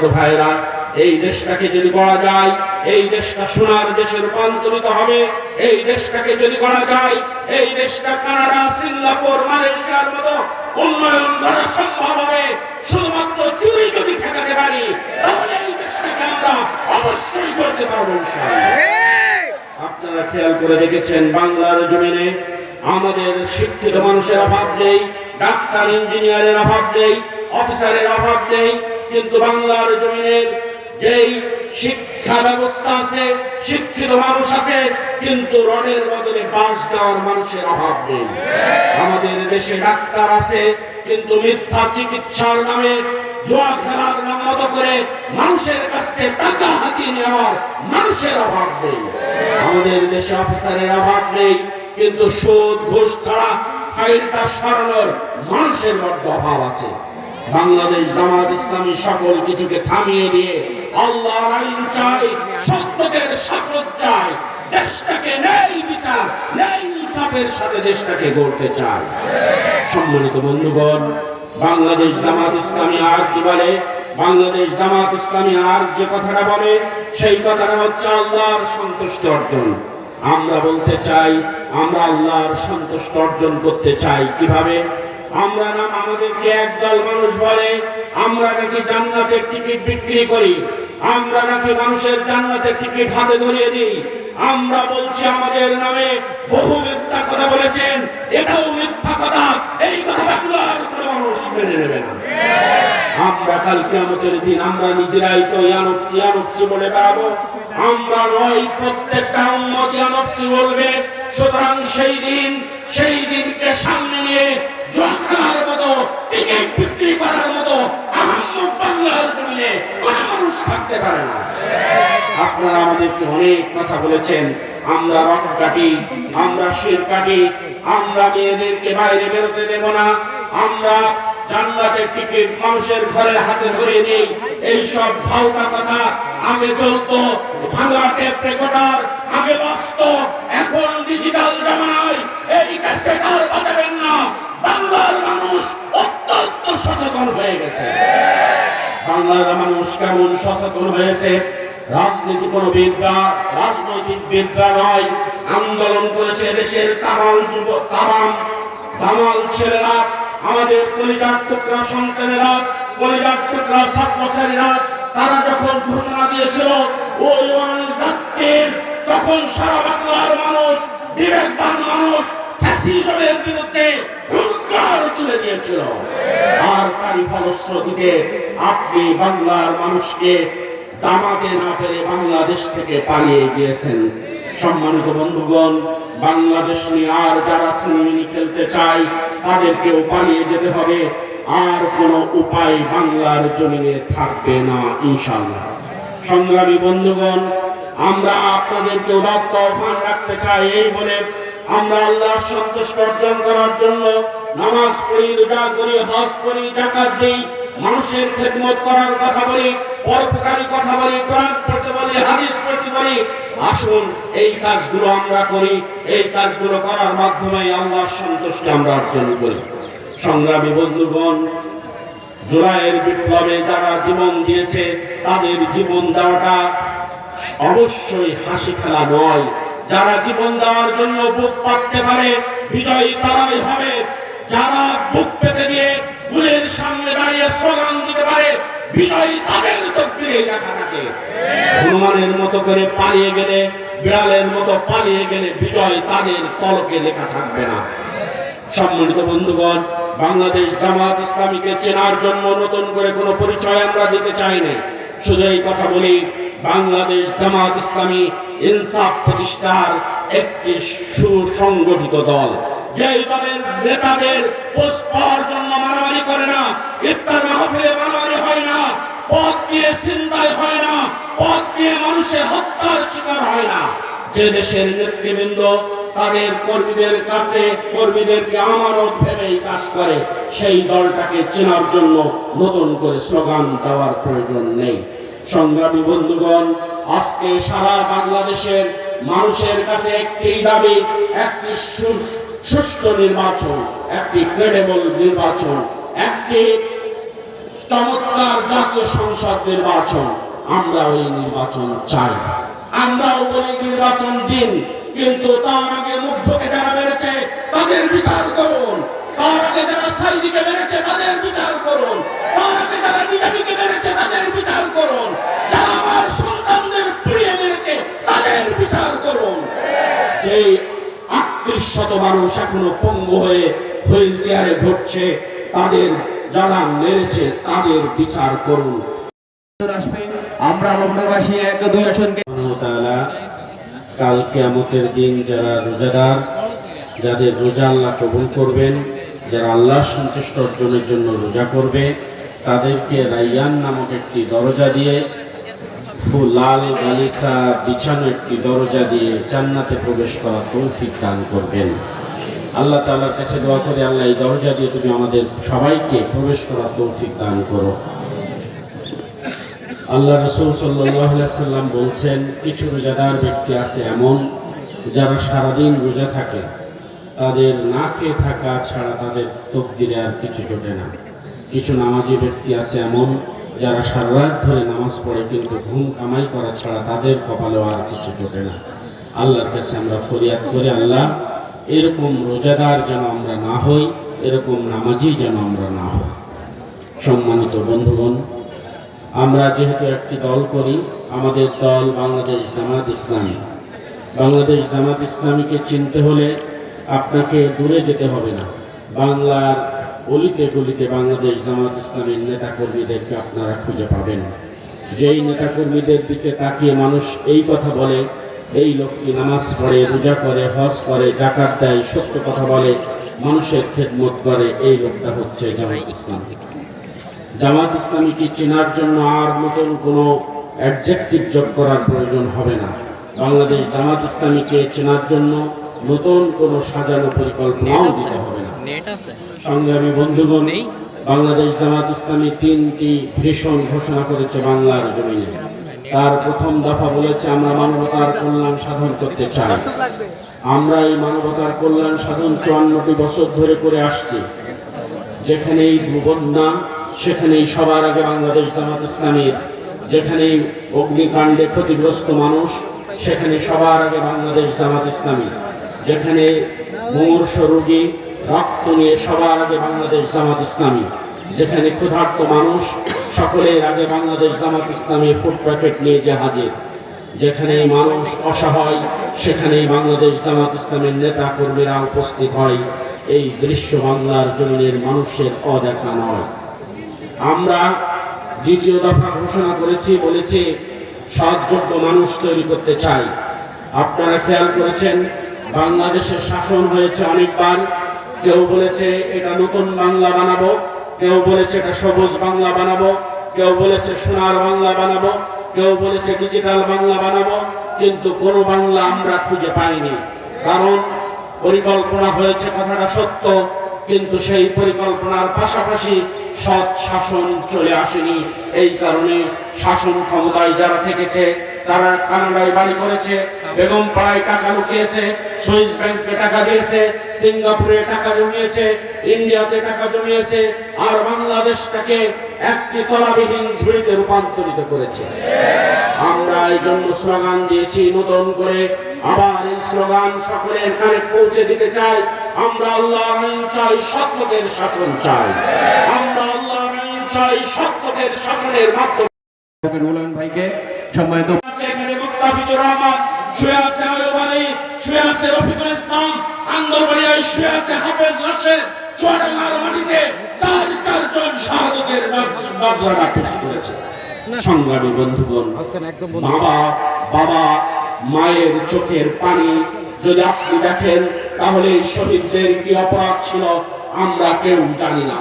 সম্মানিত ভাইরা এই দেশটাকে যদি গড়া যায়, এই দেশটা সোনার দেশে রূপান্তরিত হবে। এই দেশটাকে যদি গড়া যায়, এই দেশটা কানাডা, সিঙ্গাপুর, মালয়েশিয়ার মতো উন্নয়ন করা সম্ভব হবে। শুধুমাত্র চুরি যদি ঠেকাতে পারি, তাহলে এই দেশটাকে আমরা অবশ্যই করতে পারব আপনারা খেয়াল করে দেখেছেন, বাংলার জমিনে আমাদের শিক্ষিত মানুষের অভাব নেই, ডাক্তার, ইঞ্জিনিয়ারের অভাব নেই, অফিসারের অভাব নেই কিন্তু বাংলার জমিনের যেই শিক্ষা ব্যবস্থা আছে, শিক্ষিত মানুষ আছে, কিন্তু রডের বদলে বাস দেওয়ার মানুষের অভাব নেই। আমাদের দেশে ডাক্তার আছে, কিন্তু মিথ্যা চিকিৎসার নামে, জোয়া খেলার নাম মতো করে মানুষের কাছ থেকে টাকা হাতিয়ে নেওয়ার মানুষের অভাব নেই। আমাদের দেশে অফিসারের অভাব নেই, কিন্তু সুদ, ঘোষ ছাড়া ফাইলটা সরানোর মানুষের মধ্যে অভাব আছে। বাংলাদেশ জামাত ইসলামী সকল কিছুকে থামিয়ে দিয়ে আল্লাহর আইন চাই সত্যকের শাসন চাই, দেশটাকে নেই বিচার, নেই ইনসাফের সাথে দেশটাকে গড়তে চাই। সম্মানিত বন্ধুগণ, বাংলাদেশ জামাত ইসলামী আর কি বলে? বাংলাদেশ জামাত ইসলামী আর যে কথাটা বলে, সেই কথাটা হচ্ছে আল্লাহর সন্তুষ্ট অর্জন। আমরা বলতে চাই, আমরা আল্লাহর সন্তুষ্ট অর্জন করতে চাই কীভাবে? আমরা না আমাদেরকে একদল মানুষ বলে, আমরা নাকি জান্নাতের টিকিট বিক্রি করি, আমরা নাকি মানুষের জান্নাতের টিকিট হাতে ধরিয়ে দিই। আমরা বলছি আমাদের নামে বহু মিথ্যা কথা বলেছেন, এটাও মিথ্যা কথা, এই কথা বাংলার কোনো মানুষ মেনে নেবে না। আমরা কালকে আমাদের দিন আমরা নিজেরাই তো ইয়ানপসি ইয়ানপসি বলে বেড়াবো, আমরা নয়, প্রত্যেকটা উম্মত ইয়ানপসি বলবে, সুতরাং সেই দিন সেই দিনকে সামনে নিয়ে জখার মতো, টিকিট বিক্রি করার মতো আহম্মদ বাংলার জমিনে কোন মানুষ থাকতে পারে না। আপনারা আমাদেরকে অনেক কথা বলেছেন, আমরা রক কাটি, আমরা শির কাটি, আমরা মেয়েদেরকে বাইরে বেরোতে দেব না, আমরা জান্নাতের টিকিট মানুষের ঘরে হাতে ধরে নেই। এই সব ভাওতা কথা আগে চলতো ভাঙা টেপ রেকর্ডার কেমন সচেতন হয়েছে? রাজনীতি কোন বিদ্যা, রাজনৈতিক বিদ্যা নয়। আন্দোলন করেছে দেশের তামাল যুব, তামাম দামাল ছেলেরা, আমাদের কলিজার সন্তানেরা কলিজার ছাত্রছাত্রীরা, তারা যখন ঘোষণা দিয়েছিল ওই ওয়ান জাস্টিস তখন সারা বাংলার মানুষ, বিবেকবান মানুষ ফ্যাসিজমের বিরুদ্ধে হুঙ্কার তুলে দিয়েছিল। আর তারই ফলশ্রুতিতে আপনি বাংলার মানুষকে দামাতে না পেরে বাংলাদেশ থেকে পালিয়ে গিয়েছেন। সম্মানিত বন্ধুগণ, বাংলাদেশ নিয়ে আর যারা সিনেমিনি খেলতে চায়, তাদেরকেও পালিয়ে যেতে হবে। আর কোনো উপায় বাংলার জমিনে থাকবে না ইনশাল্লাহ সংগ্রামী বন্ধুগণ, আমরা আপনাদেরকে উদাত্ত আহ্বান রাখতে চাই, এই বলে আমরা আল্লাহর সন্তুষ্ট অর্জন করার জন্য নামাজ পড়ি, রোজা করি, হজ করি, জাকাত দিই, মানুষের খেদমত করার কথা বলি, পরোপকারী কথা বলি, কোরআন পড়তে বলি, হাদিস পড়তে বলি, আসুন এই কাজগুলো আমরা করি, এই কাজগুলো করার মাধ্যমে আল্লাহর সন্তুষ্টি আমরা অর্জন করি। সংগ্রামী বন্ধুগণ, জুলাইয়ের বিপ্লবে যারা জীবন দিয়েছে, তাদের জীবন দেওয়াটা অবশ্যই হাসি খেলা নয়। যারা জীবন দেওয়ার জন্য বুক পাততে পারে, বিজয়ী তারাই হবে। যারা বুক পেতে দিয়ে গুলের সামনে দাঁড়িয়ে স্লোগান দিতে পারে, বিজয়ী তাদের তকদিরে লেখা থাকে। হনুমানের মতো করে পালিয়ে গেলে, বিড়ালের মতো পালিয়ে গেলে বিজয় তাদের তলকে লেখা থাকবে না। সম্মানিত বন্ধুগণ, বাংলাদেশ জামাত ইসলামীকে চেনার জন্য নতুন করে কোনো পরিচয় আমরা দিতে চাই না। শুধু এই কথা বলি, বাংলাদেশ জামাত ইসলামী ইনসাফ প্রতিষ্ঠার একটি সুসংগঠিত দল। যেই দলের নেতাদের পোস্ট পাওয়ার জন্য মারামারি করে না, ইফতার মাহফিলে মারামারি হয় না, পথ দিয়ে চিন্তায় হয় না, পথ দিয়ে মানুষের হত্যার শিকার হয় না। যে দেশের নেতৃবৃন্দ তাদের কর্মীদের কাছে, কর্মীদেরকে ভেবেই কাজ করে, সেই দলটাকে চেনার জন্য নতুন করে স্লোগান দেওয়ার প্রয়োজন নেই। সংগ্রামী বন্ধুগণ, আজকে সারা বাংলাদেশের মানুষের কাছে একটি দাবি, একটি সুষ্ঠু নির্বাচন, একটি ক্রেডেবল নির্বাচন, একটি চমৎকার জাতীয় সংসদ নির্বাচন আমরা ওই নির্বাচন চাই। আমরাও বলি নির্বাচন দিন, কিন্তু তার আগে মুগ্ধকে যারা মেরেছে, তাদের বিচার করুন। তার আগে যারা সাইদিকে মেরেছে, তাদের বিচার করুন। তার আগে যারা বিজেপিকে মেরেছে, তাদের বিচার করুন। যারা আমার সন্তানদের প্রিয় মেরেছে, তাদের বিচার করুন। যে শত মানুষ এখনও পঙ্গু হয়ে হুইল চেয়ারে ঘুরছে। তাদের যারা মেরেছে তাদের বিচার করুন। আসবে আমরা লগ্নবাসী এক দুই আসনকে কাল কিয়ামতের দিন যারা রোজাদার যাদের রোজা আল্লাহ কবুল করবেন যারা আল্লাহ সন্তুষ্ট অর্জনের জন্য রোজা করবে তাদেরকে রাইয়ান নামক একটি দরজা দিয়ে ফুল লাল গালিসা বিছানো একটি দরজা দিয়ে জান্নাতে প্রবেশ করা তৌফিক দান করবেন। আল্লাহ তাআলার কাছে দোয়া করে, আল্লাহ এই দরজা দিয়ে তুমি আমাদের সবাইকে প্রবেশ করার তৌফিক দান করো। আল্লাহ রসুল সাল্লাম বলছেন, কিছু রোজাদার ব্যক্তি আছে এমন যারা সারাদিন রোজা থাকে, তাদের না খেয়ে থাকা ছাড়া তাদের তকদিরে আর কিছু জোটে না। কিছু নামাজি ব্যক্তি আছে এমন যারা সারা রাত ধরে নামাজ পড়ে কিন্তু ঘুম কামাই করা ছাড়া তাদের কপালেও আর কিছু জোটে না। আল্লাহর কাছে আমরা ফরিয়াদ করি, আল্লাহ, এরকম রোজাদার যেন আমরা না হই, এরকম নামাজি যেন আমরা না হই। সম্মানিত বন্ধুগণ, আমরা যেহেতু একটি দল করি, আমাদের দল বাংলাদেশ জামাত ইসলামী। বাংলাদেশ জামাত ইসলামীকে চিনতে হলে আপনাকে দূরে যেতে হবে না। বাংলার অলিতে গলিতে বাংলাদেশ জামাত ইসলামীর নেতাকর্মীদেরকে আপনারা খুঁজে পাবেন। যেই নেতাকর্মীদের দিকে তাকিয়ে মানুষ এই কথা বলে এই লোকটি নামাজ পড়ে রোজা করে হজ করে জাকাত দেয় সত্য কথা বলে মানুষের খেদমত করে এই লোকটা হচ্ছে জামাত ইসলাম। জামাত ইসলামীকে চেনার জন্য আর নতুন কোনো অ্যাডজেক্টিভ যোগ করার প্রয়োজন হবে না। বাংলাদেশ জামাত ইসলামীকে চেনার জন্য নতুন কোনো সাজানো পরিকল্পনাও দিতে হবে না। নেট আছে। সংগ্রামী বন্ধুগণ? বাংলাদেশ জামাত ইসলামী তিনটি ভীষণ ঘোষণা করেছে বাংলার জমিনে। তার প্রথম দফা বলেছে, আমরা মানবতার কল্যাণ সাধন করতে চাই। আমরা এই মানবতার কল্যাণ সাধন চুয়ান্নটি বছর ধরে করে আসছি। যেখানেই বন্যা সেখানেই সবার আগে বাংলাদেশ জামাত ইসলামীর, যেখানেই অগ্নিকাণ্ডে ক্ষতিগ্রস্ত মানুষ, সেখানে সবার আগে বাংলাদেশ জামাত ইসলামী। যেখানে মুমূর্ষ রোগী রক্ত নিয়ে সবার আগে বাংলাদেশ জামাত ইসলামী, যেখানে ক্ষুধার্ত মানুষ সকলের আগে বাংলাদেশ জামাত ইসলামী ফুড প্যাকেট নিয়ে যে হাজির, যেখানেই মানুষ অসহায়, সেখানেই বাংলাদেশ জামাত ইসলামের নেতা কর্মীরা উপস্থিত হয়। এই দৃশ্য বাংলার জমিনের মানুষের অদেখা নয়। আমরা দ্বিতীয় দফা ঘোষণা করেছি, বলেছি সৎযোগ্য মানুষ তৈরি করতে চাই। আপনারা খেয়াল করেছেন, বাংলাদেশের শাসন হয়েছে অনেকবার। কেউ বলেছে এটা নতুন বাংলা বানাবো, কেউ বলেছে এটা সবুজ বাংলা বানাবো, কেউ বলেছে সোনার বাংলা বানাবো, কেউ বলেছে ডিজিটাল বাংলা বানাবো, কিন্তু কোনো বাংলা আমরা খুঁজে পাইনি। কারণ পরিকল্পনা হয়েছে কথাটা সত্য, কিন্তু সেই পরিকল্পনার পাশাপাশি সৎ শাসন চলে আসেনি। এই কারণে শাসন ক্ষমতায় যারা থেকেছে তারা কানাডায় বাড়ি করেছে, বেগম পাড়ায় টাকা লুকিয়েছে, সুইস ব্যাংকে টাকা দিয়েছে, সিঙ্গাপুরে টাকা জমিয়েছে, ইন্ডিয়াতে টাকা জমিয়েছে, আর বাংলাদেশটাকে একটি তলাবিহীন ঝুড়িতে রূপান্তরিত করেছে। আমরা এই জন্য স্লোগান দিয়েছি, নতুন করে আবার এই স্লোগান সকলের কানে পৌঁছে দিতে চাই। আমরা আল্লাহ চাই সত্যকের শাসন চাই। আমরা আল্লাহ চাই সত্যকের শাসনের মাধ্যমে। ভাইকে বাবা বাবা, মায়ের চোখের পানি যদি আপনি দেখেন তাহলে এই শহীদদের কি অপরাধ ছিল, আমরা কেউ জানি না।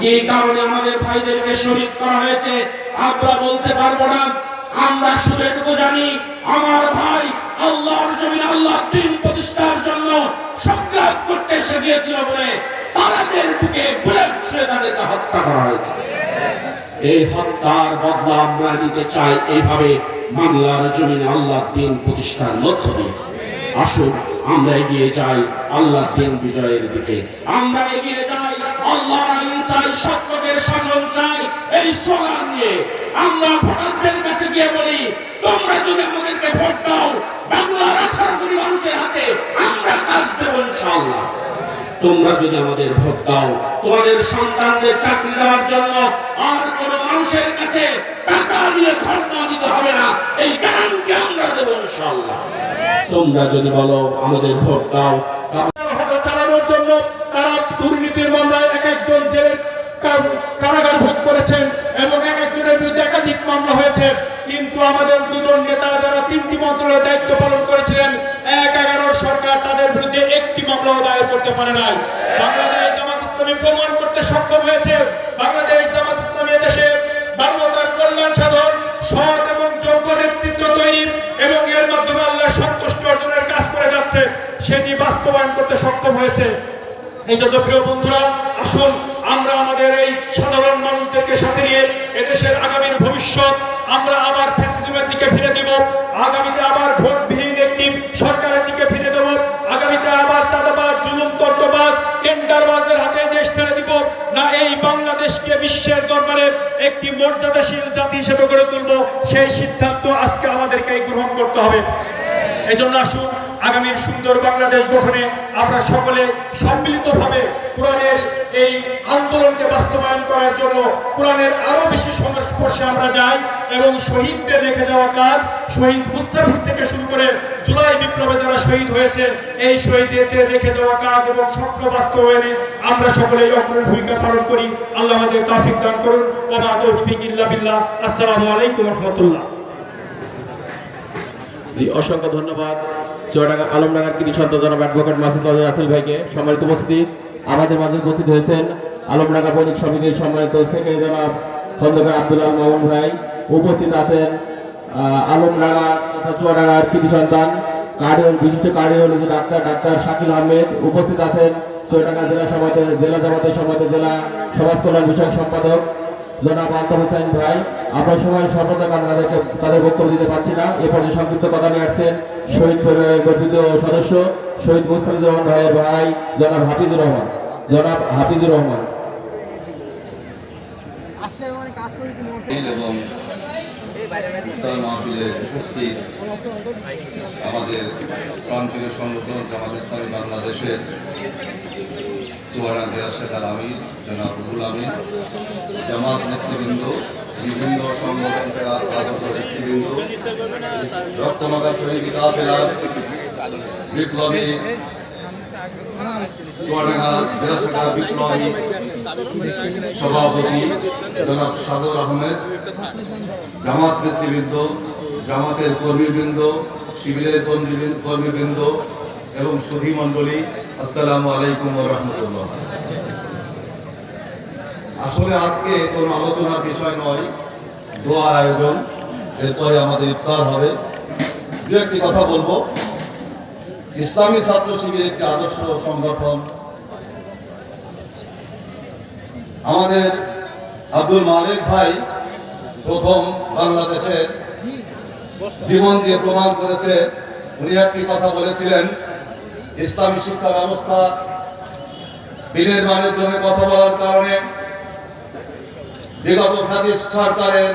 কি কারণে আমাদের ভাইদেরকে শহীদ করা হয়েছে, আমরা বলতে পারব না। আমরা শুধু জানি আমার ভাই আল্লাহর জমিন আল্লাহ দিন প্রতিষ্ঠার জন্য সংগ্রাম করতে এসে গিয়েছিল বলে তারাদের বুকে বুলেট ছুঁড়ে তাদেরকে হত্যা করা হয়েছে। এই হত্যার বদলা আমরা নিতে চাই এইভাবে বাংলার জমিনে আল্লাহ দিন প্রতিষ্ঠার মধ্য দিয়ে। আসুন, আমরা এগিয়ে যাই আল্লাহ দিন বিজয়ের দিকে। আমরা এগিয়ে যাই আল্লাহ আইন চাই সত্যকের শাসন চাই, এই স্লোগান নিয়ে। আমরা ভোটারদের কাছে গিয়ে বলি, তোমরা যদি আমাদেরকে ভোট দাও বাংলার আঠারো কোটি মানুষের হাতে আমরা কাজ দেবো ইনশাআল্লাহ। তোমরা যদি আমাদের ভোট দাও, তোমাদের সন্তানদের চাকরি দেওয়ার জন্য আর কোনো মানুষের কাছে টাকা নিয়ে ধর্ণা দিতে হবে না, এই গ্যারান্টি আমরা দেবো ইনশাআল্লাহ। তোমরা যদি বলো, আমাদের ভোট দাও চালানোর জন্য তারা দুর্নীতির মামলায় হয়েছে কিন্তু আমাদের দুজন নেতা যারা তিনটি মন্ত্রণালয়ের দায়িত্ব পালন করেছিলেন, এক এগারোর সরকার তাদের বিরুদ্ধে একটি মামলাও দায়ের করতে পারে নাই। বাংলাদেশ জামাত ইসলামী প্রমাণ করতে সক্ষম হয়েছে। বাংলাদেশ জামাত ইসলামী দেশে মানবতার কল্যাণ সাধন, সৎ এবং যোগ্য নেতৃত্ব তৈরি এবং এর মাধ্যমে আল্লাহ সন্তুষ্টি অর্জনের কাজ করে যাচ্ছে, সেটি বাস্তবায়ন করতে সক্ষম হয়েছে। এই জন্য প্রিয় বন্ধুরা, আসুন আমরা আমাদের এই সাধারণ মানুষদেরকে সাথে নিয়ে এদেশের আগামীর ভবিষ্যৎ আমরা আবার ফ্যাসিজমের দিকে ফিরে দিব। আগামীতে আবার ভোটবিহীন একটি সরকারের দিকে ফিরে দেব। আগামীতে আবার চাঁদাবাজ, জুলুম তত্ত্ববাজ টেন্ডারবাজদের হাতে দেশ ছেড়ে দিব। না এই বাংলাদেশকে বিশ্বের দরবারে একটি মর্যাদাশীল জাতি হিসেবে গড়ে তুলব, সেই সিদ্ধান্ত আজকে আমাদেরকে গ্রহণ করতে হবে। এজন্য আসুন আগামীর সুন্দর বাংলাদেশ গঠনে আমরা সকলে সম্মিলিতভাবে কোরআনের এই আন্দোলনকে বাস্তবায়ন করার জন্য কোরআনের আরও বেশি সংস্পর্শে আমরা যাই এবং শহীদদের রেখে যাওয়া কাজ, শহীদ মুস্তাফিজ থেকে শুরু করে জুলাই বিপ্লবে যারা শহীদ হয়েছে, এই শহীদদের রেখে যাওয়া কাজ এবং স্বপ্ন বাস্তবায়নে আমরা সকলে অগ্রণী ভূমিকা পালন করি। আল্লাহ আমাদের তাফিক দান করুন। ওমা তৌফিক ইল্লা বিল্লাহ। আসসালামু আলাইকুম রহমতুল্লাহ। অসংখ্য ধন্যবাদ। চুয়াডাঙ্গা আলমডাঙ্গার কৃতি সন্ত জনাব অ্যাডভোকেট মাসুদ আজহার রাসেল ভাইকে সম্মানিত উপস্থিতি। আমাদের মাঝে উপস্থিত হয়েছেন আলমডাঙ্গা বণিক সমিতির সম্মানিত সেক্রেটারি জনাব খন্দকার আব্দুল আল মামুন ভাই। উপস্থিত আছেন আলমডাঙ্গা তথা চুয়াডাঙ্গার কৃতি সন্তান কার্ডিওল বিশিষ্ট cardiology doctor doctor Shakil Ahmed. উপস্থিত আছেন চুয়াডাঙ্গা জেলা সমাজের জেলা জামাতের সমাজের জেলা সমাজ কল্যাণ বিষয়ক সম্পাদক জনাব আলতাফ হোসেন ভাই, আমরা স্বল্পতার কারণে তাদেরকে তাদের বক্তব্য দিতে পারছি না। এ পর্যায়ে সংক্ষিপ্ত কথা নিয়ে আসছেন শহীদ পরিবারের গর্বিত সদস্য, শহীদ মুস্তাফিজুর রহমান ভাইয়ের ভাই, জনাব হাফিজুর রহমান। জনাব হাফিজুর রহমান। উপস্থিত আমাদের প্রাণপ্রিয় সংগঠন জামাত ইসলামী বাংলাদেশের চুয়াডাঙ্গা জেলা শাখার আমির, জনাব রুহুল আমিন। জামাত নেতৃবৃন্দ, বিভিন্ন সংগঠন থেকে আগত নেতৃবৃন্দ রক্তমাগা শহীদ কাফেলার, বিপ্লবী চুয়াডাঙ্গা জেলা শাখার বিপ্লবী সভাপতি জনাব সাগর আহমেদ, জামাত নেতৃবৃন্দ, জামাতের কর্মীবৃন্দ, শিবিরের কর্মীবৃন্দ এবং সুধী মণ্ডলী আসসালামু আলাইকুম রহমতুল্লাহ। আসলে আজকে কোনো আলোচনার বিষয় নয়, দোয়ার আয়োজন। এরপরে আমাদের ইফতার হবে। দু একটি কথা বলব। ইসলামী ছাত্র শিবির একটি আদর্শ সংগঠন। আমাদের আব্দুল মালিক ভাই প্রথম বাংলাদেশের জীবন দিয়ে প্রমাণ করেছে। উনি একটি কথা বলেছিলেন ইসলামী শিক্ষা ব্যবস্থা বিনির্মাণের জন্য কথা বলার কারণে বিগত সরকারের